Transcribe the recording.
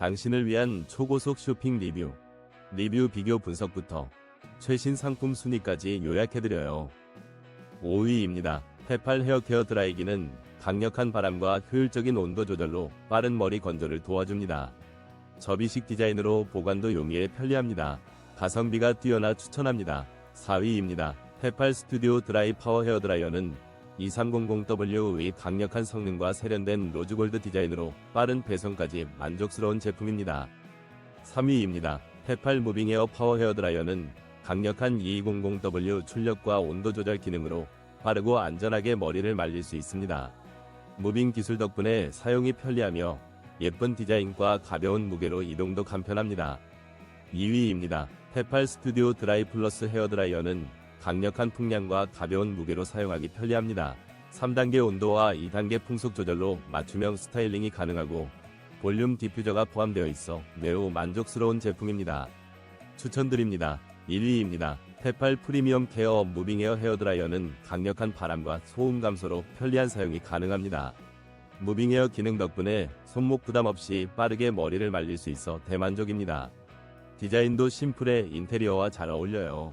당신을 위한 초고속 쇼핑 리뷰, 리뷰 비교 분석부터 최신 상품 순위까지 요약해드려요. 5위입니다. 페팔 헤어케어 드라이기는 강력한 바람과 효율적인 온도 조절로 빠른 머리 건조를 도와줍니다. 접이식 디자인으로 보관도 용이해 편리합니다. 가성비가 뛰어나 추천합니다. 4위입니다. 페팔 스튜디오 드라이 파워 헤어 드라이어는 2300W의 강력한 성능과 세련된 로즈골드 디자인으로 빠른 배송까지 만족스러운 제품입니다. 3위입니다. 페팔 무빙 에어 파워 헤어 드라이어는 강력한 2200W 출력과 온도 조절 기능으로 빠르고 안전하게 머리를 말릴 수 있습니다. 무빙 기술 덕분에 사용이 편리하며 예쁜 디자인과 가벼운 무게로 이동도 간편합니다. 2위입니다. 페팔 스튜디오 드라이 플러스 헤어 드라이어는 강력한 풍량과 가벼운 무게로 사용하기 편리합니다. 3단계 온도와 2단계 풍속 조절로 맞춤형 스타일링이 가능하고 볼륨 디퓨저가 포함되어 있어 매우 만족스러운 제품입니다. 추천드립니다. 1위입니다. 페팔 프리미엄 케어 무빙 에어 헤어 드라이어는 강력한 바람과 소음 감소로 편리한 사용이 가능합니다. 무빙 에어 기능 덕분에 손목 부담 없이 빠르게 머리를 말릴 수 있어 대만족입니다. 디자인도 심플해 인테리어와 잘 어울려요.